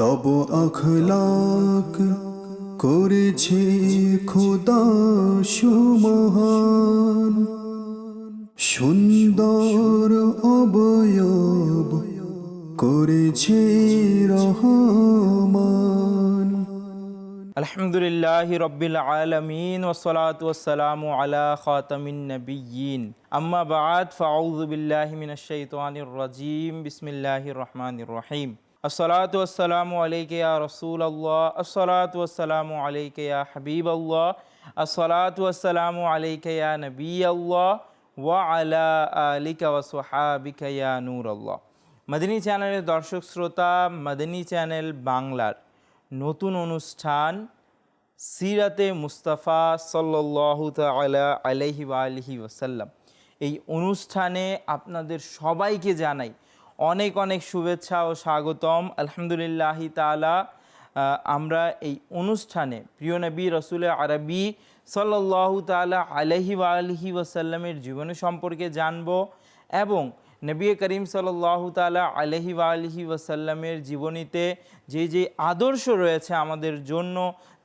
তব আখলাক করেছে খোদা সুমহান। সুন্দর অবয়ব করেছে রহমান। আলহামদুলিল্লাহ রব্বিল আলমিন ওসলাত ওসালাম আলা খাতামিন নবীন আম্মা বাদ, ফাউযু বিল্লাহি মিনাশ শাইতানির রাজিম। বিসমিল্লাহির রহমানির রহিম। আসসালাতু ওয়াসসালামু আলাইকা ইয়া রাসূলুল্লাহ, আসসালাতু ওয়াসসালামু আলাইকা ইয়া হাবিবাল্লাহ, আসসালাতু ওয়াসসালামু আলাইকা ইয়া নবিয়াল্লাহ, ওয়া আলা আলিকা ওয়া সুহাবিকা ইয়া নূরাল্লাহ। মাদানী চ্যানেলের দর্শক শ্রোতা, মাদানী চ্যানেল বাংলার নতুন অনুষ্ঠান সিরাতে মুস্তাফা সাল্লাল্লাহু তাআলা আলাইহি ওয়া আলিহি ওয়াসাল্লাম। এই অনুষ্ঠানে আপনাদের সবাইকে জানাই অনেক অনেক শুভেচ্ছা ও স্বাগতম। আলহামদুলিল্লাহি তালা আমরা এই অনুষ্ঠানে প্রিয় নবী রসুল আরবি সাল্লাল্লাহু তাআলা আলাইহি ওয়া আলিহি ওয়াসাল্লামের জীবনী সম্পর্কে জানব এবং নবী করিম সাল্লাল্লাহু তাআলা আলহি আলহি ওয়াসাল্লামের জীবনীতে যে যে আদর্শ রয়েছে আমাদের জন্য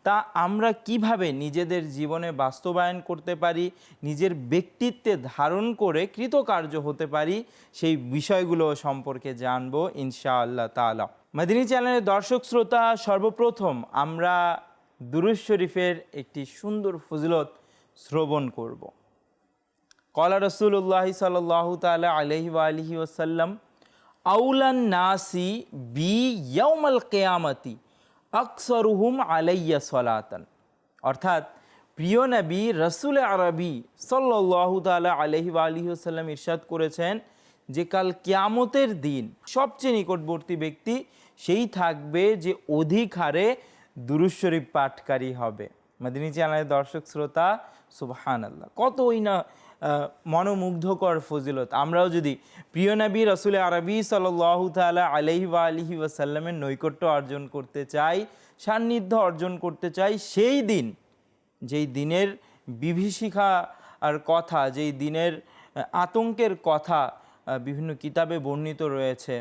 তা আমরা কীভাবে নিজেদের জীবনে বাস্তবায়ন করতে পারি, নিজের ব্যক্তিত্বে ধারণ করে কৃতকার্য হতে পারি, সেই বিষয়গুলো সম্পর্কে জানব ইনশাআল্লাহ তাআলা। মাদিনী চ্যানেলের দর্শক শ্রোতা, সর্বপ্রথম আমরা দুরুজ শরীফের একটি সুন্দর ফজিলত শ্রবণ করব। কলা রসুল্লাহ সাল্লাহ তালা আলহি আলহি ওসাল্লাম আউলান নাসি বি ইয়ৌমাল কেয়ামতি আকসরুহুম আলাইয়া সলাতান। অর্থাৎ, প্রিয় নবী, রসুল আরবি সাল্লাহ তালা আলহি আলহি ওসাল্লাম ইরশাদ করেছেন যে কাল কিয়ামতের দিন সবচেয়ে নিকটবর্তী ব্যক্তি সেই থাকবে যে অধিক হারে দুরুজ পাঠকারী হবে। মাদিনী চ্যানেলের দর্শক, শ্রোতা সুবহান আল্লাহ কতই না মনোমুগ্ধকর ফজিলত। আমরাও যদি প্রিয় নবী রসুল আরবি সাল্লাহ তালা আলহি বা আলহি ওয়াসাল্লামের নৈকট্য অর্জন করতে চাই, সান্নিধ্য অর্জন করতে চাই, সেই দিন, যেই দিনের বিভীষিকা আর কথা, যেই দিনের আতঙ্কের কথা বিভিন্ন কিতাবে বর্ণিত রয়েছে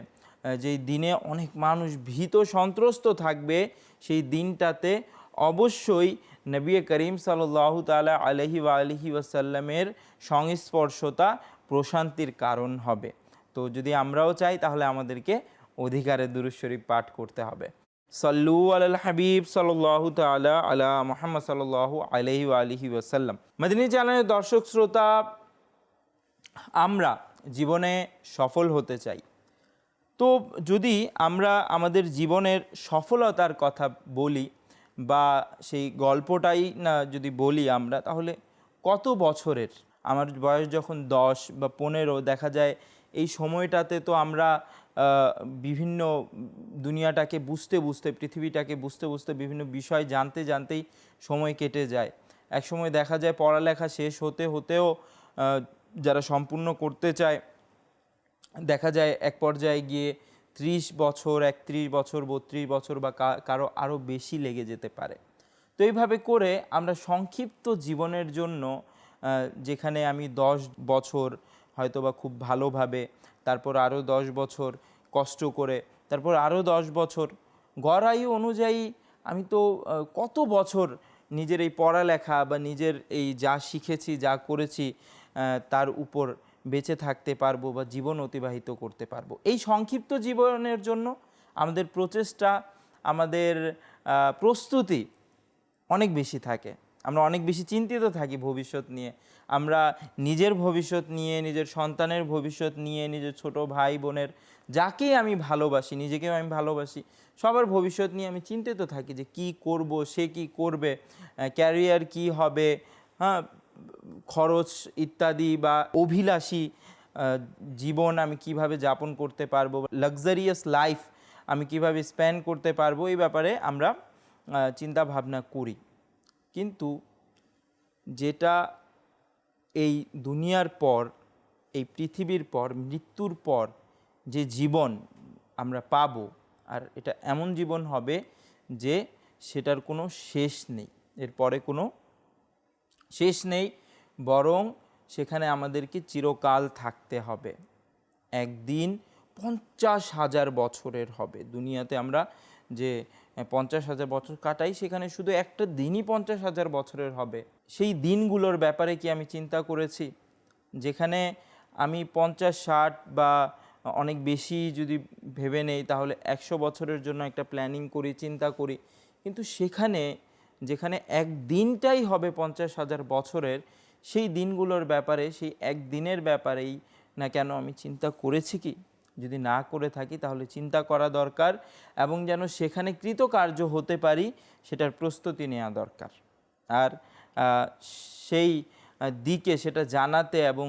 যেই দিনে অনেক মানুষ ভীত সন্ত্রস্ত থাকবে, সেই দিনটাতে অবশ্যই নবী করিম সাল্লাহ তালা আলহি আলহি ওয়াসাল্লামের সংস্পর্শতা প্রশান্তির কারণ হবে। তো যদি আমরাও চাই, তাহলে আমাদেরকে অধিকারে দুরুজ শরীফ পাঠ করতে হবে। সল্লু আল হাবিব সাল্লাহ তালা আলা মোহাম্মদ সাল্লাহ আলহি আলহি ওয়াসাল্লাম। মদিনী চ্যানেলের দর্শক শ্রোতা, আমরা জীবনে সফল হতে চাই। তো যদি আমরা আমাদের জীবনের সফলতার কথা বলি বা সেই গল্পটাই না যদি বলি আমরা, তাহলে কত বছরের? আমার বয়স যখন দশ বা পনেরো, দেখা যায় এই সময়টাতে তো আমরা বিভিন্ন দুনিয়াটাকে বুঝতে বুঝতে, পৃথিবীটাকে বুঝতে বুঝতে বিভিন্ন বিষয় জানতে জানতেই সময় কেটে যায়। এক সময় দেখা যায় পড়ালেখা শেষ হতে হতেও যারা সম্পূর্ণ করতে চায়, দেখা যায় এক পর্যায়ে গিয়ে ত্রিশ বছর, একত্রিশ বছর, বত্রিশ বছর বা কারও আরও বেশি লেগে যেতে পারে। তো এইভাবে করে আমরা সংক্ষিপ্ত জীবনের জন্য যেখানে আমি দশ বছর হয়তো বা খুব ভালোভাবে, তারপর আরও দশ বছর কষ্ট করে, তারপর আরও দশ বছর গড় আয়ু অনুযায়ী আমি তো কত বছর নিজের এই পড়ালেখা বা নিজের এই যা শিখেছি, যা করেছি তার উপর বেঁচে থাকতে পারব বা জীবন অতিবাহিত করতে পারব। এই সংক্ষিপ্ত জীবনের জন্য আমাদের প্রচেষ্টা, আমাদের প্রস্তুতি অনেক বেশি থাকে। আমরা অনেক বেশি চিন্তিত থাকি ভবিষ্যৎ নিয়ে। আমরা নিজের ভবিষ্যৎ নিয়ে, নিজের সন্তানের ভবিষ্যৎ নিয়ে, নিজের ছোট ভাই বোনের যাকেই আমি ভালোবাসি, নিজেকেও আমি ভালোবাসি, সবার ভবিষ্যৎ নিয়ে আমি চিন্তিত থাকি যে কি করব, সে কি করবে ক্যারিয়ার কি হবে হ্যাঁ খরচ ইত্যাদি বা অভিলাষী জীবন আমি কীভাবে যাপন করতে পারব লাক্সারিয়াস লাইফ আমি কীভাবে স্পেন্ড করতে পারব, এই ব্যাপারে আমরা চিন্তা ভাবনা করি। কিন্তু যেটা এই দুনিয়ার পর, এই পৃথিবীর পর, মৃত্যুর পর যে জীবন আমরা পাব, আর এটা এমন জীবন হবে যে সেটার কোনো শেষ নেই। এরপরে কোনো শেষ নেই, বরং সেখানে আমাদেরকে চিরকাল থাকতে হবে। একদিন পঞ্চাশ হাজার বছরের হবে। দুনিয়াতে আমরা যে পঞ্চাশ হাজার বছর কাটাই, সেখানে শুধু একটা দিনই পঞ্চাশ হাজার বছরের হবে। সেই দিনগুলোর ব্যাপারে কি আমি চিন্তা করেছি? যেখানে আমি পঞ্চাশ, ষাট বা অনেক বেশি যদি ভেবে নেই, তাহলে একশো বছরের জন্য একটা প্ল্যানিং করি, চিন্তা করি। কিন্তু সেখানে যেখানে এক দিনটাই হবে পঞ্চাশ হাজার বছরের, সেই দিনগুলোর ব্যাপারে, সেই এক দিনের ব্যাপারেই না কেন আমি চিন্তা করেছি কি? যদি না করে থাকি তাহলে চিন্তা করা দরকার এবং যেন সেখানে কৃতকার্য হতে পারি সেটার প্রস্তুতি নেওয়া দরকার। আর সেই দিকে সেটা জানাতে এবং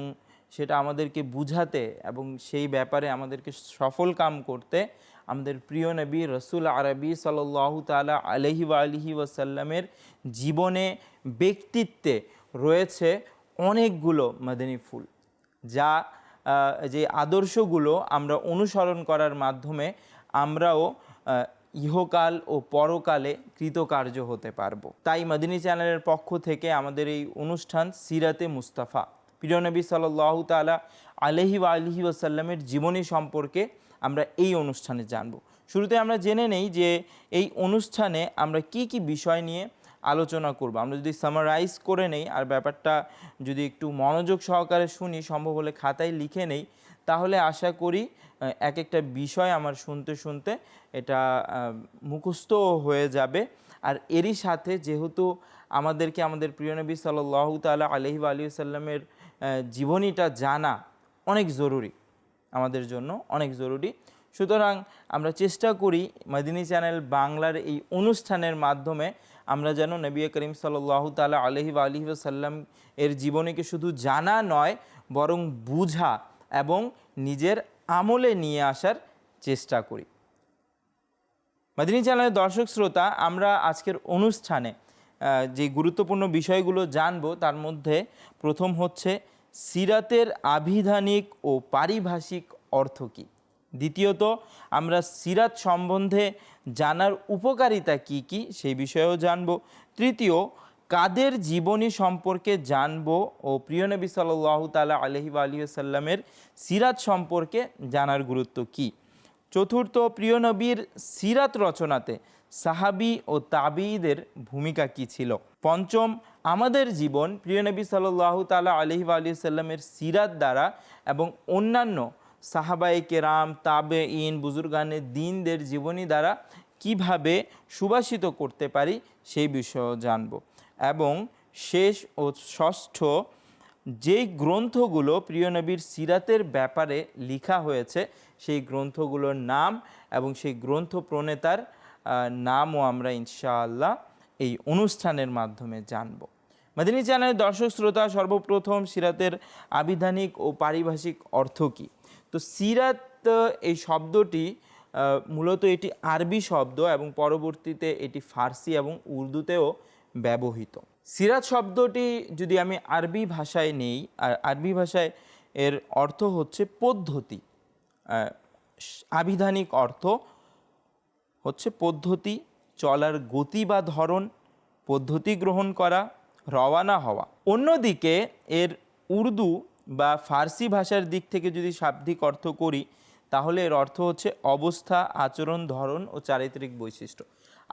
সেটা আমাদেরকে বুঝাতে এবং সেই ব্যাপারে আমাদেরকে সফল কাম করতে আমাদের প্রিয় নবী রসুল আরবি সাল্লাহ তালা আলহি আলহি ওয়াসাল্লামের জীবনে ব্যক্তিত্বে রয়েছে অনেকগুলো মাদানী ফুল, যা যে আদর্শগুলো আমরা অনুসরণ করার মাধ্যমে আমরাও ইহকাল ও পরকালে কৃতকার্য হতে পারব। তাই মাদিনী চ্যানেলের পক্ষ থেকে আমাদের এই অনুষ্ঠান সিরাতে মুস্তাফা প্রিয়নবী সাল্লাহ তালা আলহি আলহি ওয়াসাল্লামের জীবনী সম্পর্কে আমরা এই অনুষ্ঠানে জানব। শুরুতে আমরা জেনে নেই যে এই অনুষ্ঠানে আমরা কি কি বিষয় নিয়ে আলোচনা করব। আমরা যদি সামারাইজ করে নেই আর ব্যাপারটা যদি একটু মনোযোগ সহকারে শুনি, সম্ভব হলে খাতায় লিখে নেই, তাহলে আশা করি এক একটা বিষয় আমার শুনতে শুনতে এটা মুখস্থ হয়ে যাবে। আর এরই সাথে যেহেতু আমাদেরকে, আমাদের প্রিয় নবী সাল্লাহ তালা আলহি আলী সাল্লামের জীবনীটা জানা অনেক জরুরি। আমাদের জন্য অনেক জরুরি। সুতরাং আমরা চেষ্টা করি মাদিনী চ্যানেল বাংলার এই অনুষ্ঠানের মাধ্যমে আমরা যেন নবী করিম সাল্লাহ তালা আলহি আলহি সাল্লাম এর জীবনীকে শুধু জানা নয়, বরং বুঝা এবং নিজের আমলে নিয়ে আসার চেষ্টা করি। মাদিনী চ্যানেলের দর্শক শ্রোতা, আমরা আজকের অনুষ্ঠানে যে গুরুত্বপূর্ণ বিষয়গুলো জানব, তার মধ্যে প্রথম হচ্ছে সিরাতের আভিধানিক ও পারিভাষিক অর্থ কী? দ্বিতীয়ত, আমরা সিরাত সম্বন্ধে জানার উপকারিতা কি কি সেই বিষয়েও জানব। তৃতীয়, কাদের জীবনী সম্পর্কে জানব ও প্রিয় নবী সাল্লাহ তালা আলহি আলী সাল্লামের সিরাত সম্পর্কে জানার গুরুত্ব কী? চতুর্থ, প্রিয় নবীর সিরাত রচনাতে সাহাবি ও তাবিদের ভূমিকা কি ছিল? পঞ্চম, আমাদের জীবন প্রিয় নবী সাল্লাহ তালা আলহি আলী সাল্লামের সিরাত দ্বারা এবং অন্যান্য সাহাবায়ে কেরাম তাবে ইন বুজুর্গানের দিনদের জীবনী দ্বারা কীভাবে সুবাসিত করতে পারি সেই বিষয়েও জানব। এবং শেষ ও ষষ্ঠ যেই গ্রন্থগুলো প্রিয় নবীর সিরাতের ব্যাপারে লেখা হয়েছে, সেই গ্রন্থগুলোর নাম এবং সেই গ্রন্থ প্রণেতার নামও আমরা ইনশাআল্লাহ এই অনুষ্ঠানের মাধ্যমে জানব। মাদিনী চ্যানেলের দর্শক শ্রোতা, সর্বপ্রথম সিরাতের আবিধানিক ও পারিভাষিক অর্থ কী? তো সিরাত, এই শব্দটি মূলত এটি আরবি শব্দ এবং পরবর্তীতে এটি ফার্সি এবং উর্দুতেও ব্যবহৃত। সিরাত শব্দটি যদি আমি আরবি ভাষায় নেই, আর আরবি ভাষায় এর অর্থ হচ্ছে পদ্ধতি আবিধানিক অর্থ হচ্ছে পদ্ধতি, চলার গতি বা ধরন, পদ্ধতি গ্রহণ করা, রওয়ানা হওয়া। অন্যদিকে এর উর্দু বা ফার্সি ভাষার দিক থেকে যদি শাব্দিক অর্থ করি, তাহলে এর অর্থ হচ্ছে অবস্থা, আচরণ, ধরন ও চারিত্রিক বৈশিষ্ট্য।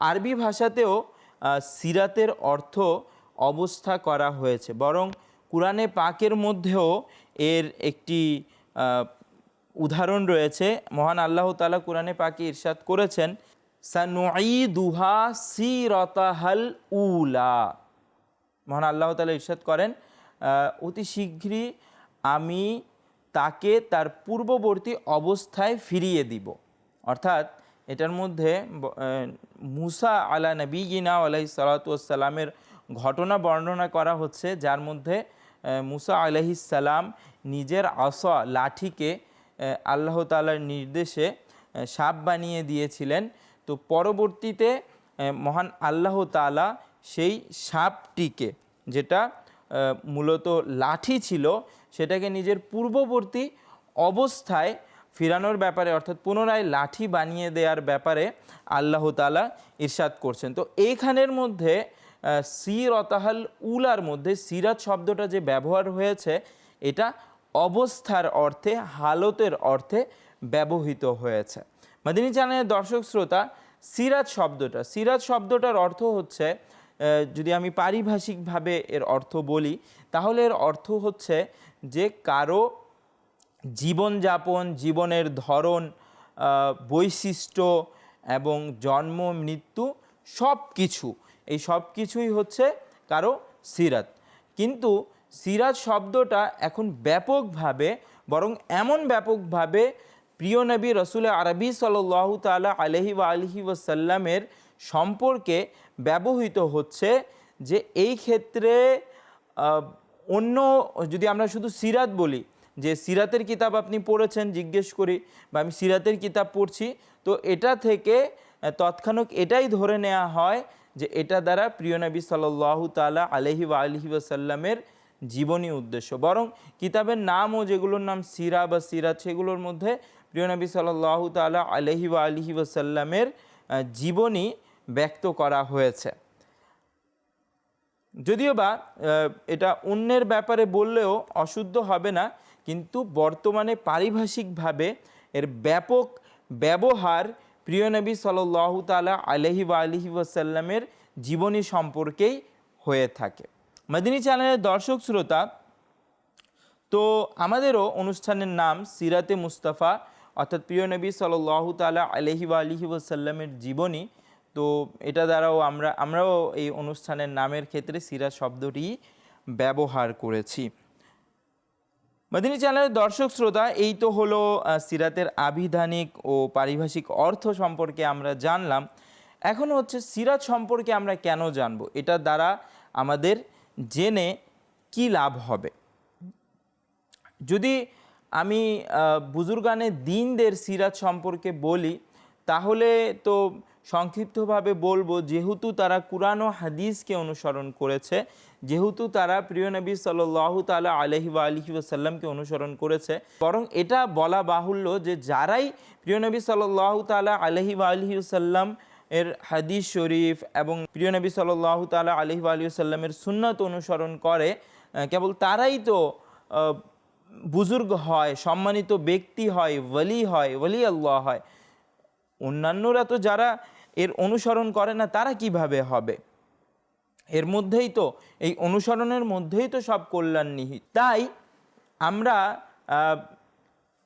আরবি ভাষাতেও সিরাতের অর্থ অবস্থা করা হয়েছে। বরং কোরআনে পাকের মধ্যেও এর একটি উদাহরণ রয়েছে। মহান আল্লাহ তালা কোরআনে পাকে ইরশাদ করেছেন সানুঈদুহা সিরতাহাল উলা। মহান আল্লাহ তালা ইরশাদ করেন অতি শীঘ্রই আমি তাকে তার পূর্ববর্তী অবস্থায় ফিরিয়ে দিব। অর্থাৎ এটার মধ্যে মুসা আলা নবীনা আলাহি সালাতামের ঘটনা বর্ণনা করা হচ্ছে, যার মধ্যে মুসা আলাইহিস সালাম নিজের আসা লাঠিকে আল্লাহ তালার নির্দেশে সাপ বানিয়ে দিয়েছিলেন। তো পরবর্তীতে মহান আল্লাহ তালা সেই সাপটিকে যেটা মূলত লাঠি ছিল সেটাকে নিজের পূর্ববর্তী অবস্থায় ফিরানোর ব্যাপারে অর্থাৎ পুনরায় লাঠি বানিয়ে দেওয়ার ব্যাপারে আল্লাহ তালা ইরশাদ করছেন। তো এইখানের মধ্যে আহ, সির অতাহাল উলার মধ্যে সিরাত শব্দটা যে ব্যবহার হয়েছে এটা অবস্থার অর্থে হালতের অর্থে ব্যবহৃত হয়েছে। মাদিনী চ্যানেলের দর্শক শ্রোতা সিরাত শব্দটা। সিরাজ শব্দটার অর্থ হচ্ছে যদি আমি পারিভাষিকভাবে এর অর্থ বলি, তাহলে এর অর্থ হচ্ছে যে কারও জীবনযাপন, জীবনের ধরন বৈশিষ্ট্য এবং জন্ম, মৃত্যু সব কিছু এই সব কিছুই হচ্ছে কারও সিরাত। কিন্তু সিরাজ শব্দটা এখন ব্যাপকভাবে, বরং এমন ব্যাপকভাবে প্রিয় নবী রসুল আরবি সাল্লাহ তালা আলহি বা আলহি ওয়াসাল্লামের সম্পর্কে ব্যবহৃত হচ্ছে যে এই ক্ষেত্রে অন্য যদি আমরা শুধু সিরাত বলি, যে সিরাতের কিতাব আপনি পড়েছেন, জিজ্ঞেস করি, বা আমি সিরাতের কিতাব পড়ছি, তো এটা থেকে তৎক্ষণাৎ এটাই ধরে নেওয়া হয় যে এটা দ্বারা প্রিয় নবী সাল্লাহ তালা আলহি বা আলহি ওয়াসাল্লামের জীবনী উদ্দেশ্য। বরং কিতাবের নামও যেগুলোর নাম সিরা বা সিরাত, সেগুলোর মধ্যে প্রিয় নবী সাল্লাহ তালা আলহি বা আলহি ওয়াসাল্লামের জীবনী ব্যক্ত করা হয়েছে। যদিও বা এটা অন্যের ব্যাপারে বললেও অশুদ্ধ হবে না, কিন্তু বর্তমানে পারিভাষিকভাবে এর ব্যাপক ব্যবহার প্রিয় নবী সাল্লাহ তালা আলহি বা আলহি ওয়াসাল্লামের জীবনী সম্পর্কেই হয়ে থাকে। মাদিনী চ্যানেলের দর্শক শ্রোতা, তো আমাদেরও অনুষ্ঠানের নাম সিরাতে মুস্তাফা অর্থাৎ প্রিয় নবী সাল্লাহ তালা আলহি আলহি ওসাল্লামের জীবনী, তো এটা দ্বারাও আমরা, আমরাও এই অনুষ্ঠানের নামের ক্ষেত্রে সিরাত শব্দটি ব্যবহার করেছি। মাদিনী চ্যানেলের দর্শক শ্রোতা, এই তো হলো সিরাতের আবিধানিক ও পারিভাষিক অর্থ সম্পর্কে আমরা জানলাম। এখন হচ্ছে সিরাত সম্পর্কে আমরা কেন জানব? এটা দ্বারা আমাদের জেনে কি লাভ হবে? যদি আমি বুজুর্গানে দিনদের সিরাত সম্পর্কে বলি, তাহলে তো সংক্ষিপ্তভাবে বলব, যেহেতু তারা কুরআন ও হাদিসকে অনুসরণ করেছে, যেহেতু তারা প্রিয় নবী সাল্লাহ তালা আলহি বা আলহি ওসাল্লামকে অনুসরণ করেছে, বরং এটা বলা বাহুল্য যে যারাই প্রিয় নবী সাল্লাহ তালা আলহি বা আলহি ওসাল্লাম এর হাদিস শরীফ এবং প্রিয় নবী সাল্লাহ তালা আলহি বা আলহি ওসাল্লামের সুন্নত অনুসরণ করে কেবল তারাই তো বুজুর্গ হয় সম্মানিত ব্যক্তি হয় ওলি হয় ওলি আল্লাহ হয়। অন্যান্যরা তো যারা এর অনুসরণ করে না তারা কীভাবে হবে? এর মধ্যেই তো এই অনুসরণের মধ্যেই তো সব কল্যাণ নিহিত। তাই আমরা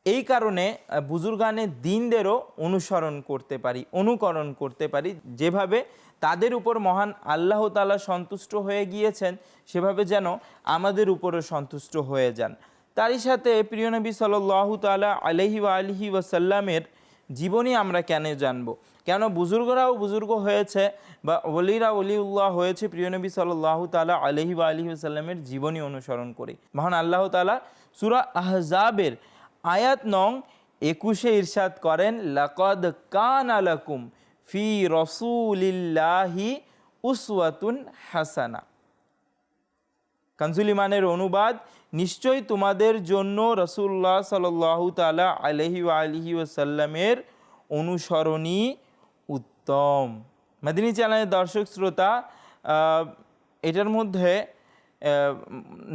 এই কারণে আহ, বুজুর্গানের দিনদেরও অনুসরণ করতে পারি অনুকরণ করতে পারি। যেভাবে তাদের উপর মহান আল্লাহ তালা সন্তুষ্ট হয়ে গিয়েছেন সেভাবে যেন আমাদের উপরও সন্তুষ্ট হয়ে যান। তারই সাথে প্রিয় নবী সাল্লাহ তালা আলহি ওয়া আলহি ওয়াসাল্লামের জীবনী আমরা কেন জানব? কেন বুজুর্গরাও বুজুর্গ হয়েছে বা অলিরা অলিউল্লাহ হয়েছে প্রিয় নবী সাল্লাহ তালা আলহি বা আলহি সাল্লামের জীবনী অনুসরণ করে। মহান আল্লাহ তালা সুরা আহজাবের আয়াত নং একুশে ইরশাদ করেন, লাকদ কান আলাকুম ফি রসুলিল্লাহি উসওয়াতুন হাসানা। কানজুল ইমানের অনুবাদ, নিশ্চয়ই তোমাদের জন্য রসুল্লাহ সাল্লাহ তালা আলহি আলহি ওসাল্লামের অনুসরণী উত্তম। মাদিনী চ্যানেলের দর্শক শ্রোতা এটার মধ্যে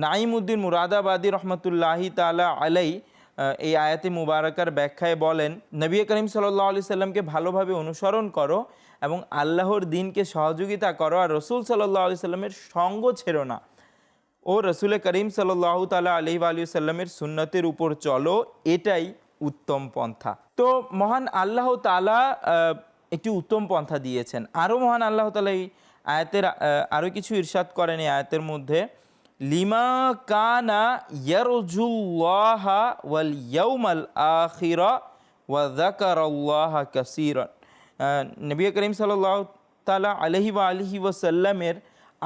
নাইমুদ্দিন মুরাদাবাদী রহমতুল্লাহি তালা আলাই এই আয়াতে মুবারকার ব্যাখ্যায় বলেন, নবী করিম সাল্লাহ আলি সাল্লামকে ভালোভাবে অনুসরণ করো এবং আল্লাহর দিনকে সহযোগিতা করো আর রসুল সাল্লাহ আলি সাল্লামের সঙ্গ ছেড়ো না। ও রসুল করিম সাল্লাহ তালা আলী সাল্লামের সুন্নতের উপর চলো এটাই উত্তম পন্থা। তো মহান আল্লাহ তালা একটি উত্তম পন্থা দিয়েছেন। আরও মহান আল্লাহ তালা এই আয়াতের আরও কিছু ইরশাদ করেন এই আয়াতের মধ্যে লিমা কানা ইয়ারজুল্লাহা ওয়াল ইয়াউমাল আখিরা ওয়া আহ, নবী করিম সাল্লাল্লাহু তাআলা আলাইহি ওয়া আলিহি ওয়াসাল্লামের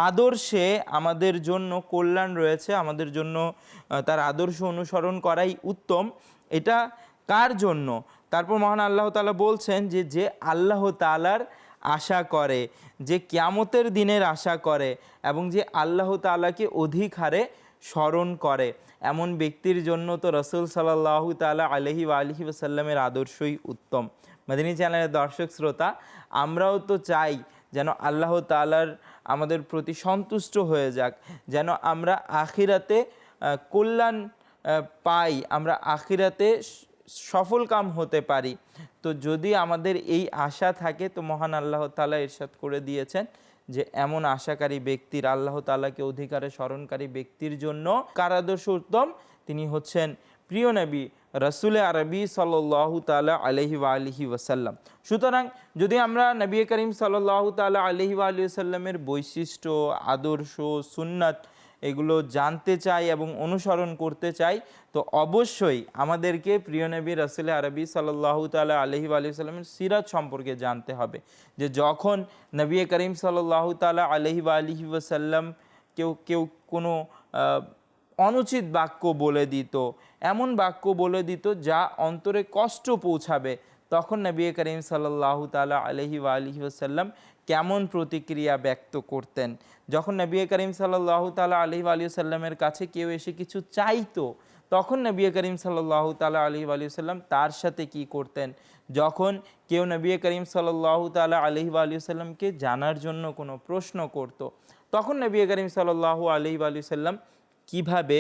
আদর্শে আমাদের জন্য কল্যাণ রয়েছে, আমাদের জন্য তার আদর্শ অনুসরণ করাই উত্তম। এটা কার জন্য? তারপর মহান আল্লাহ তাআলা বলছেন যে যে আল্লাহ তাআলার আশা করে, যে কিয়ামতের দিনের আশা করে এবং যে আল্লাহ তাআলাকে অধিক হারে স্মরণ করে, এমন ব্যক্তির জন্য তো রসুল সাল্লাহ তালা আলহি আলহি ওসাল্লামের আদর্শই উত্তম। মাদিনী চ্যানেলের দর্শক শ্রোতা, আমরাও তো চাই যেন আল্লাহ তালার আমাদের প্রতি সন্তুষ্ট হয়ে যাক, যেন আমরা আখিরাতে কল্যাণ পাই, আমরা আখিরাতে সফল কাম হতে পারি। তো যদি আমাদের এই আশা থাকে, তো মহান আল্লাহ তালা ইরশাদ করে দিয়েছেন যে, এমন আশাকারী ব্যক্তির, আল্লাহ তালাকে অধিকারে স্মরণকারী ব্যক্তির জন্য কারাদর্শ উত্তম তিনি হচ্ছেন প্রিয় নবী রসুল আরবি সাল্লাহ তালা আলহি আলহি ওসাল্লাম সুতরাং যদি আমরা নবী করিম সাল্লাহ তালা আলহি আলহি সাল্লামের বৈশিষ্ট্য, আদর্শ, সুন্নাত এগুলো জানতে চাই এবং অনুসরণ করতে চাই, তো অবশ্যই আমাদেরকে প্রিয় নবী রসুল আরবি সাল্লাহ তালা আলহি আলহি সাল্লামের সিরাত সম্পর্কে জানতে হবে। যে যখন নবী করিম সাল্লাহ তালা আলহি আলহি ওয়াসাল্লাম কেউ কেউ কোনো অনুচিত বাক্য বলে দিত। এমন বাক্য বলে দিত যা অন্তরে কষ্ট পৌঁছাবে। তখন নবী করিম সাল্লাহ তালা আলহি আলহি ওসাল্লাম কেমন প্রতিক্রিয়া ব্যক্ত করতেন? যখন নবী করিম সাল্লাহ তালা আলহি আলী সাল্লামের কাছে কেউ এসে কিছু চাইতো, তখন নবী করিম সাল্লাহ তালা আলহি আলী সাল্লাম তার সাথে কি করতেন? যখন কেউ নবী করিম সাল্লাহ তালা আলহি আলী সাল্লামকে জানার জন্য কোনো প্রশ্ন করত, তখন নবী করিম সাল্লাহ আলহি আলী সাল্লাম কীভাবে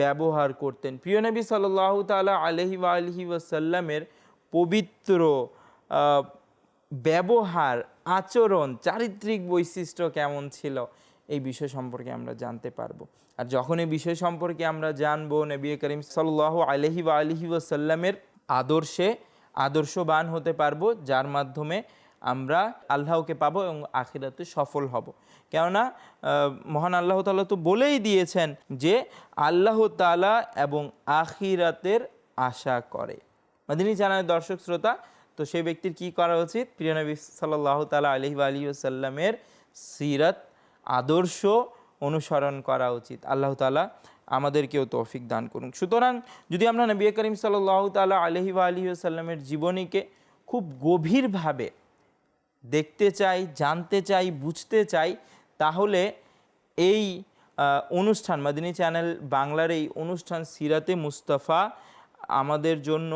ব্যবহার করতেন। প্রিয় নবী সাল্লাহ তালা আলহি আলহি ওয়াসাল্লামের পবিত্র ব্যবহার, আচরণ, চারিত্রিক বৈশিষ্ট্য কেমন ছিল, এই বিষয় সম্পর্কে আমরা জানতে পারব। আর যখন এই বিষয় সম্পর্কে আমরা জানব, নবী করিম সাল্লাহ আলহি বা আলহি ওয়াসাল্লামের আদর্শে আদর্শবান হতে পারব, যার মাধ্যমে আমরা আল্লাহকে পাবো এবং আখিরাতে সফল হব। কেননা মহান আল্লাহ তাআলা তো বলেই দিয়েছেন যে আল্লাহ তাআলা এবং আখিরাতের আশা করে। মাদিনী চ্যানেলের দর্শক শ্রোতা, তো সেই ব্যক্তির কি করা উচিত? প্রিয় নবী সাল্লাহ তালা আলহি আলী সাল্লামের সিরাত আদর্শ অনুসরণ করা উচিত। আল্লাহ তালা আমাদেরকেও তৌফিক দান করুন। সুতরাং যদি আমরা নবী করিম সাল্লাহ তালা আলহি আলী সাল্লামের জীবনীকে খুব গভীরভাবে দেখতে চাই, জানতে চাই, বুঝতে চাই তাহলে এই অনুষ্ঠান মাদিনী চ্যানেল বাংলার এই অনুষ্ঠান সিরাতে মুস্তাফা আমাদের জন্য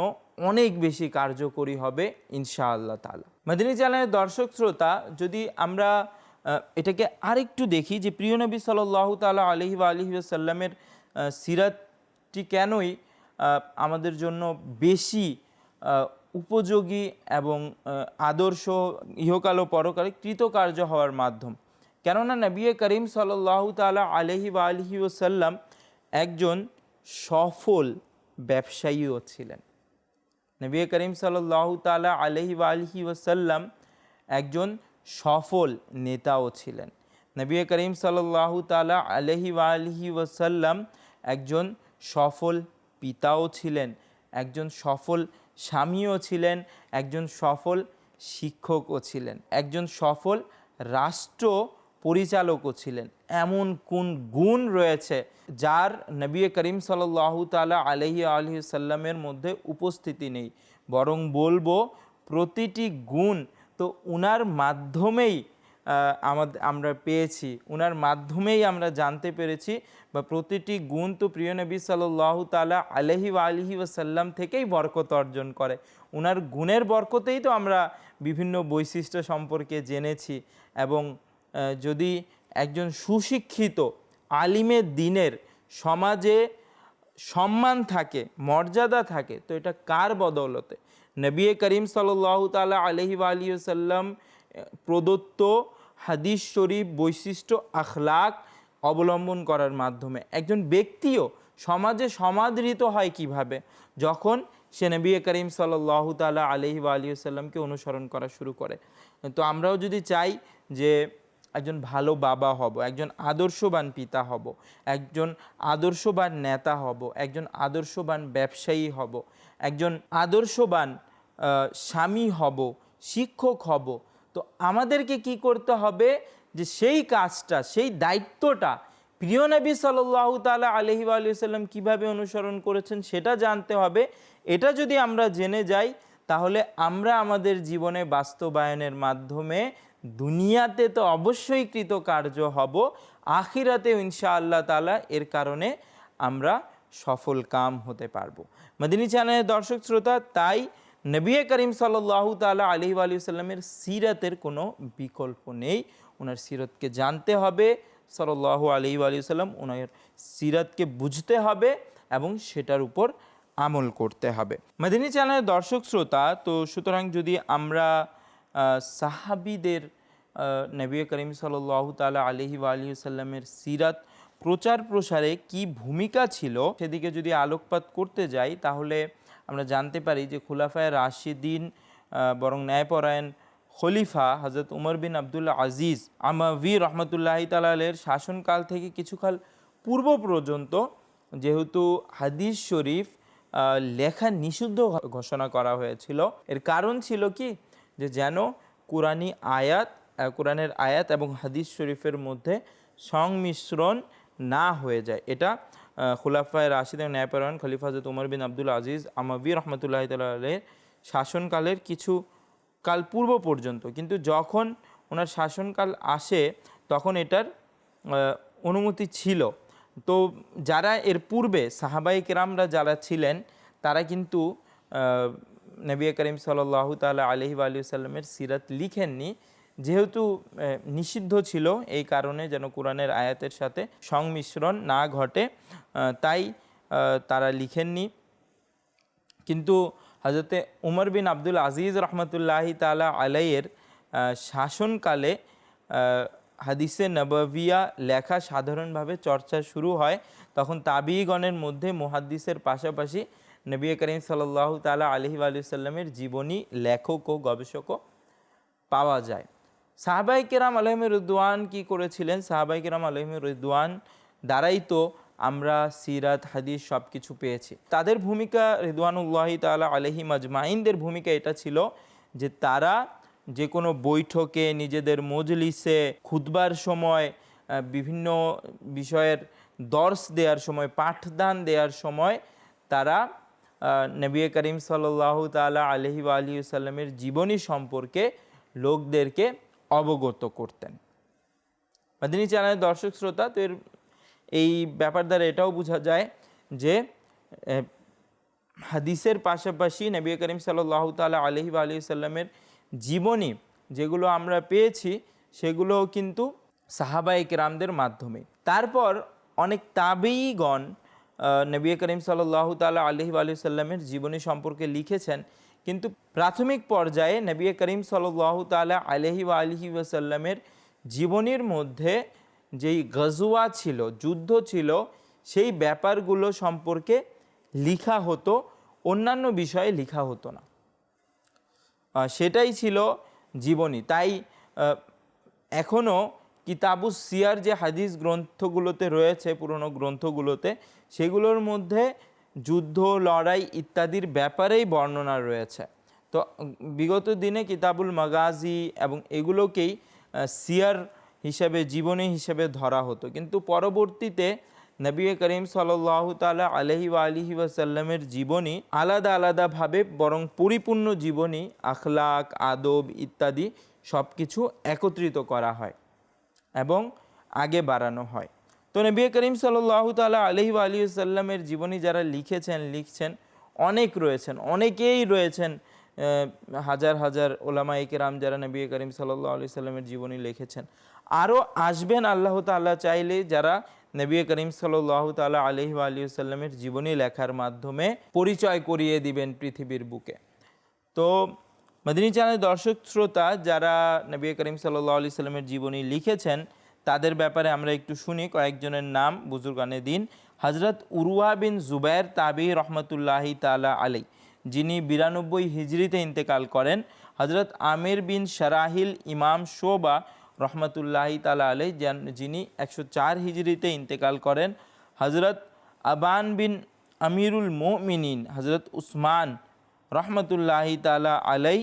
অনেক বেশি কার্যকরী হবে ইনশাআল্লাহ তালা মাদিনী চ্যানেলের দর্শক শ্রোতা, যদি আমরা এটাকে আরেকটু দেখি যে প্রিয় নবী সাল্লাহ তালা আলহি আলহি সাল্লামের সিরাতটি কেনই আমাদের জন্য বেশি উপযোগী এবং আদর্শ, ইহকাল ও পরকালে কৃতকার্য হওয়ার মাধ্যম। কেননা নবী করিম সাল্লাহ তালা আলহি বা আলহি ওসাল্লাম একজন সফল ব্যবসায়ীও ছিলেন। নবী করিম সাল্লাহ তালা আলহি বা আলহি ওসাল্লাম একজন সফল নেতাও ছিলেন। নবী করিম সাল্লাহ তালা আলহি বা আলহি ওসাল্লাম একজন সফল পিতাও ছিলেন, একজন সফল স্বামীও ছিলেন, একজন সফল শিক্ষকও ছিলেন, একজন সফল রাষ্ট্র পরিচালকও ছিলেন। এমন কোন গুণ রয়েছে যার নবী করিম সাল্লাহ তালা আলহি আলহি সাল্লামের মধ্যে উপস্থিতি নেই? বরং বলব প্রতিটি গুণ তো উনার মাধ্যমেই আমাদের আমরা পেয়েছি। উনার মাধ্যমেই আমরা জানতে পেরেছি বা প্রতিটি গুণ তো প্রিয় নবী সাল্লাহ তালা আলহি আলহি ওসাল্লাম থেকেই বরকত অর্জন করে। উনার গুণের বরকতেই তো আমরা বিভিন্ন বৈশিষ্ট্য সম্পর্কে জেনেছি এবং যদি একজন সুশিক্ষিত আলিমের দিনের সমাজে সম্মান থাকে, মর্যাদা থাকে, তো এটা কার বদৌলতে? নবী করিম সাল্লাহ তালা আলহি আলী সাল্লাম প্রদত্ত হাদিস শরীফ বৈশিষ্ট্য, আখলাক অবলম্বন করার মাধ্যমে। একজন ব্যক্তিও সমাজে সমাদৃত হয় কীভাবে? যখন সে নবী করিম সাল্লাহ তালা আলহি আলী সাল্লামকে অনুসরণ করা শুরু করে। তো আমরাও যদি চাই যে একজন ভালো বাবা হব, একজন আদর্শবান পিতা হব, একজন আদর্শবান নেতা হব, একজন আদর্শবান ব্যবসায়ী হব, একজন আদর্শবান স্বামী হব, শিক্ষক হব। তো আমাদেরকে কি করতে হবে যে সেই কাজটা, সেই দায়িত্বটা প্রিয় নবী সাল্লাহ তালা আলহি আলিয়াল্লাম কীভাবে অনুসরণ করেছেন সেটা জানতে হবে। এটা যদি আমরা জেনে যাই, তাহলে আমরা আমাদের জীবনে বাস্তবায়নের মাধ্যমে দুনিয়াতে তো অবশ্যই কৃতকার্য হব, আখিরাতেও ইনশা আল্লাহ তালা এর কারণে আমরা সফল কাম হতে পারব। মদিনী চ্যানেলের দর্শক শ্রোতা, তাই নবী করিম সাল্লাহ তালা আলি আলী সাল্লামের সিরাতের কোনো বিকল্প নেই। ওনার সিরতকে জানতে হবে সাল্লাহ আলি আলী সাল্লাম ওনার সিরাতকে বুঝতে হবে এবং সেটার উপর আমল করতে হবে। মাদিনী চ্যানেলের দর্শক শ্রোতা, তো সুতরাং যদি আমরা সাহাবিদের নবী করিম সাল্লাহ তালা আলহি আলী সাল্লামের সিরাত প্রচার প্রসারে কি ভূমিকা ছিল সেদিকে যদি আলোকপাত করতে যাই, তাহলে আমরা জানতে পারি যে খুলাফায় রাশিদিন বরং ন্যায়পরায়ণ খলিফা হজরত উমর বিন আবদুল্লাহ আজিজ আমাভি রহমতুল্লাহি তালের শাসনকাল থেকে কিছুকাল পূর্ব পর্যন্ত যেহেতু হাদিস শরীফ লেখা নিষিদ্ধ ঘোষণা করা হয়েছিল। এর কারণ ছিল কি? যে যেন কোরআনী আয়াত কোরআনের আয়াত এবং হাদিস শরীফের মধ্যে সংমিশ্রণ না হয়ে যায়। এটা খুলাফায় রাশিদ এবং ন্যায়পরায়ণ খলিফা হজরত উমর বিন আব্দুল আজিজ আমাবি রহমতুল্লাহ তালের শাসনকালের কিছু কাল পূর্ব পর্যন্ত, কিন্তু যখন ওনার শাসনকাল আসে, তখন এটার অনুমতি ছিল। তো যারা এর পূর্বে সাহাবাই কেরামরা যারা ছিলেন, তারা কিন্তু নবী করিম সাল্লাহ তালা আলহি আলী সাল্লামের সিরাত লিখেননি। যেহেতু নিষিদ্ধ ছিল এই কারণে যেন কোরআনের আয়াতের সাথে সংমিশ্রণ না ঘটে তাই তারা লিখেননি। কিন্তু হজরতে উমর বিন আব্দুল আজিজ রহমতুল্লাহি তালা আলাইয়ের শাসনকালে হাদিসে নববিয়া লেখা সাধারণভাবে চর্চা শুরু হয়। তখন তাবিগণের মধ্যে মুহাদ্দিসের পাশাপাশি নবী করিম সাল্লাহ তালা আলহি আলিয়াল্লামের জীবনী লেখক ও গবেষকও পাওয়া যায়। সাহাবাই কেরাম আলহমের রুদওয়ান কী করেছিলেন? সাহাবাই কেরাম আলহমের রুদওয়ান দ্বারাই তো আমরা সিরাত, হাদিস সব কিছু পেয়েছি। তাদের ভূমিকা রিদওয়ানুল্লাহি তালা আলহি মাজমাইনদের ভূমিকা এটা ছিল যে তারা যে কোনো বৈঠকে নিজেদের মজলিসে খুতবার সময় বিভিন্ন বিষয়ের দর্শ দেওয়ার সময়, পাঠদান দেওয়ার সময় তারা নবী করিম সাল্লাহ তালা আলহি আলী সাল্লামের জীবনী সম্পর্কে লোকদেরকে অবগত করতেন। মাদিনী চ্যানেলের দর্শক শ্রোতা, তো এই ব্যাপার দ্বারা এটাও বোঝা যায় যে হাদিসের পাশাপাশি নবী করিম সাল্লাহ তালা আলহি আলী সাল্লামের জীবনী যেগুলো আমরা পেয়েছি, সেগুলোও কিন্তু সাহাবাই কেরামদের মাধ্যমে। তারপর অনেক তাবেইগণ নবী করিম সাল্লাহ তালা আলহি আলী সাল্লামের জীবনী সম্পর্কে লিখেছেন। কিন্তু প্রাথমিক পর্যায়ে নবী করিম সাল্লাহ তালা আলহি আলহি ওয়াসাল্লামের জীবনীর মধ্যে যেই গজুয়া ছিল, যুদ্ধ ছিল, সেই ব্যাপারগুলো সম্পর্কে লিখা হতো, অন্যান্য বিষয়ে লিখা হতো না। সেটাই ছিল জীবনী। তাই এখনও কিতাবুস সিয়ার যে হাদিস গ্রন্থগুলোতে রয়েছে, পুরনো গ্রন্থগুলোতে, সেগুলোর মধ্যে যুদ্ধ, লড়াই ইত্যাদির ব্যাপারেই বর্ণনা রয়েছে। তো বিগত দিনে কিতাবুল মাগাজি এবং এগুলোকেই সিয়ার হিসাবে, জীবনী হিসেবে ধরা হতো। কিন্তু পরবর্তীতে নবী করিম সাল্লাহ তালা আলহি আলিহি ওয়াসাল্লামের জীবনী আলাদা আলাদাভাবে, বরং পরিপূর্ণ জীবনী, আখলাক, আদব ইত্যাদি সব কিছু একত্রিত করা হয়। এবং আগে বাড়ানো হয়। তো নবী করিম সাল্লাহ তালা আলহি আলী সাল্লামের জীবনী যারা লিখেছেন, লিখছেন, অনেক রয়েছেন, অনেকেই রয়েছেন হাজার হাজার ওলামা ইকেরাম যারা নবী করিম সাল্লাহ আলি সাল্লামের জীবনী লিখেছেন। আরও আসবেন আল্লাহ তাল্লাহ চাইলে যারা নবী করিম সাল্লাহ তাল্লাহ আলহি আলী সাল্লামের জীবনী লেখার মাধ্যমে পরিচয় করিয়ে দিবেন পৃথিবীর বুকে। তো মদিনী চ্যানেলের দর্শক শ্রোতা যারা নবী করিম সাল্লাহ আলি সাল্লামের জীবনী লিখেছেন, তাদের ব্যাপারে আমরা একটু শুনি। কয়েকজনের নাম বুজুর্গানে দিন। হজরত উরুয়া বিন জুবাইর তাবি রহমতুল্লাহি তালা আলী যিনি বিরানব্বই হিজরিতে ইন্তেকাল করেন। হজরত আমির বিন শারাহিল ইমাম শোবা রহমতুল্লাহি তালা আলী যান- একশো চার হিজরিতে ইন্তেকাল করেন। হজরত আবান বিন আমিরুল মোমিনিন হজরত উসমান রহমতুল্লাহি তালা আলাই,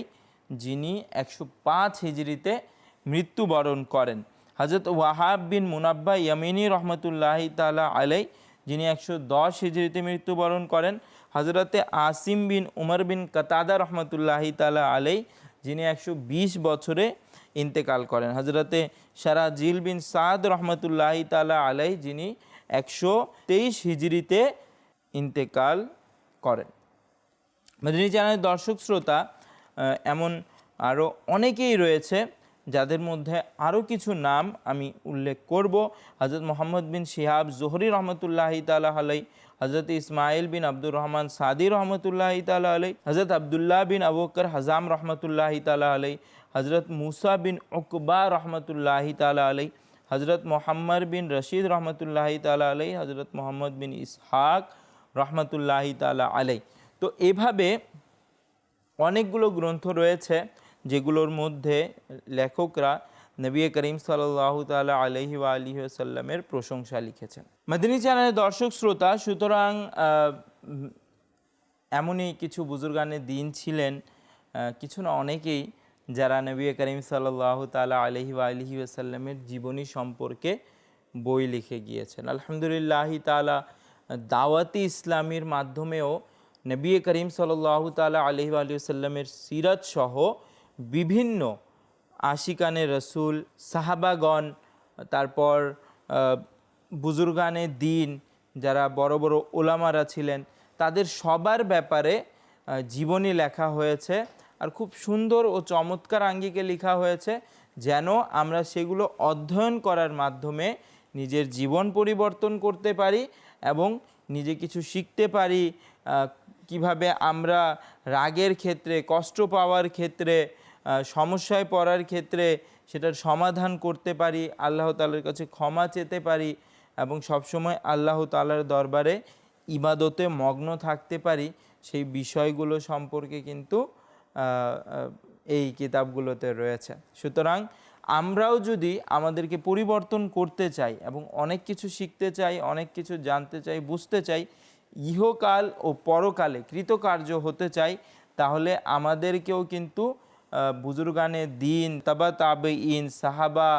যিনি একশো পাঁচ হিজড়িতে মৃত্যুবরণ করেন। হজরত ওয়াহাব বিন মুনাব্বা ইয়ামিনী রহমতুল্লাহি তালা আলাই, যিনি একশো দশ হিজড়িতে মৃত্যুবরণ করেন। হজরতে আসিম বিন উমর বিন কতাদা রহমতুল্লাহি তালা আলাই, যিনি একশো বিশ বছরে ইন্তেকাল করেন। হজরতে সারাজিল বিন সাদ রহমতুল্লাহি তালা আলাই, যিনি একশো তেইশ হিজড়িতে ইন্তেকাল করেন। মেদিনী চ্যানেলের দর্শক শ্রোতা এমন আরও অনেকেই রয়েছে যাদের মধ্যে আরও কিছু নাম আমি উল্লেখ করব। হজরত মোহাম্মদ বিন শিহাব জোহরি রহমতুল্লাহি তালা আলাই হজরত ইসমাইল বিন আব্দুর রহমান সাদি রহমতুল্লাহ তালা আলাই হজরত আবদুল্লাহ বিন আবুকর হাজাম রহমতুল্লাহ তালা আলাই হজরত মুসা বিন উকবা রহমতুল্লাহ তালা আলাই হজরত মোহাম্মদ বিন রশিদ রহমতুল্লাহ তালা আলাই হজরত মোহাম্মদ বিন ইসহাক রহমতুল্লাহ তালা আলাই তো এভাবে অনেকগুলো গ্রন্থ রয়েছে যেগুলোর মধ্যে লেখকরা নবী করিম সাল্লাহ তালা আলহি ওয়া আলহি আসাল্লামের প্রশংসা লিখেছেন। মাদিনী চ্যানেলের দর্শক শ্রোতা, সুতরাং এমনই কিছু বুজুর্গানের দিন ছিলেন কিছু না অনেকেই যারা নবী করিম সাল্লাহ তালা আলহি আলহি আসাল্লামের জীবনী সম্পর্কে বই লিখে গিয়েছেন। আলহামদুলিল্লাহ তালা দাওয়াতি ইসলামীর মাধ্যমেও নবী করিম সাল্লাহ তালা আলহি আলিয়াল্লামের সিরাত সহ বিভিন্ন আশিকানে রসুল, সাহাবাগণ, তারপর বুজুর্গানে দিন, যারা বড় বড় ওলামারা ছিলেন, তাদের সবার ব্যাপারে জীবনী লেখা হয়েছে আর খুব সুন্দর ও চমৎকার আঙ্গিকে লেখা হয়েছে যেন আমরা সেগুলো অধ্যয়ন করার মাধ্যমে নিজের জীবন পরিবর্তন করতে পারি এবং নিজে কিছু শিখতে পারি কীভাবে আমরা রাগের ক্ষেত্রে, কষ্ট পাওয়ার ক্ষেত্রে সমস্যায় পড়ার ক্ষেত্রে সেটার সমাধান করতে পারি, আল্লাহ তালার কাছে ক্ষমা চেতে পারি এবং সবসময় আল্লাহ তালার দরবারে ইবাদতে মগ্ন থাকতে পারি, সেই বিষয়গুলো সম্পর্কে কিন্তু এই কিতাবগুলোতে রয়েছে। সুতরাং আমরাও যদি আমাদেরকে পরিবর্তন করতে চাই এবং অনেক কিছু শিখতে চাই, অনেক কিছু জানতে চাই, বুঝতে চাই ইহকাল ও পরকালে কৃতকার্য হতে চাই, তাহলে আমাদেরকেও কিন্তু বুজুর্গানে দিন, তাবা তাবে ইন সাহাবা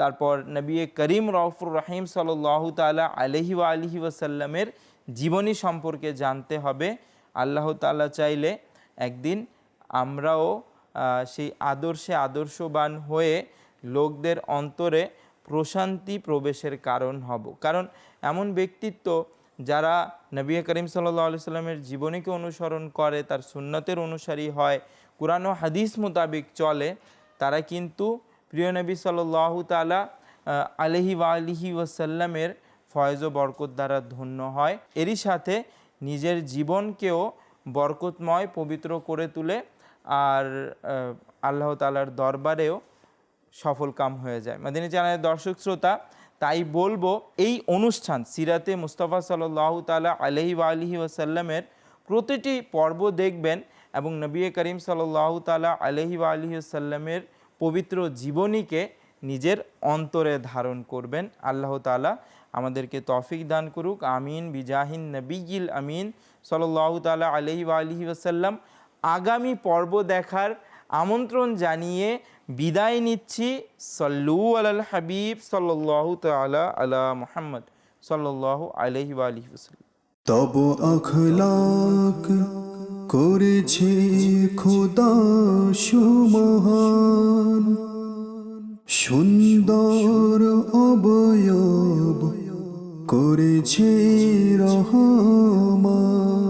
তারপর নবী করিম রফুর রহিম সাল্লাহ তালা আলহি আলহি ওয়াসাল্লামের জীবনী সম্পর্কে জানতে হবে। আল্লাহ তাআলা চাইলে একদিন আমরাও সেই আদর্শে আদর্শবান হয়ে লোকদের অন্তরে প্রশান্তি প্রবেশের কারণ হব। কারণ এমন ব্যক্তিত্ব যারা নবী করিম সাল্লাহ আলি সাল্লামের জীবনীকে অনুসরণ করে, তার সুন্নতের অনুসারী হয়, কোরআন ও হাদিস মোতাবিক চলে, তারা কিন্তু প্রিয় নবী সাল্লাহ তালা আলহি ওয়া আলিহি ওয়াসাল্লামের ফয়েজ ও বরকত দ্বারা ধন্য হয়। এরই সাথে নিজের জীবনকেও বরকতময়, পবিত্র করে তুলে আর আল্লাহ তালার দরবারেও সফল কাম হয়ে যায়। মাদিনী চ্যানেলের দর্শক শ্রোতা তাই বলব, এই অনুষ্ঠান সিরাতে মুস্তফা সাল্লাহ তালা আলহি আলহি ওয়াসাল্লামের প্রতিটি পর্ব দেখবেন এবং নবী করিম সাল্লাহ তালা আলহি আলহি ওসাল্লামের পবিত্র জীবনীকে নিজের অন্তরে ধারণ করবেন। আল্লাহ তালা আমাদেরকে তফিক দান করুক। আমিন। বিজাহিন নবীল আমিন। সাল্লাহ তালা আলহি আলহি ওসাল্লাম আগামী পর্ব দেখার আমন্ত্রণ জানিয়ে বিদায় নিচ্ছি। সল্লু আলাল হাবিব সাল্লাহ তালা আলা মোহাম্মদ সাল্লাহ আলহি আলহি তব আখলাক করেছে খোদা সুমহান। সুন্দর অবয়ব করেছে রহমান।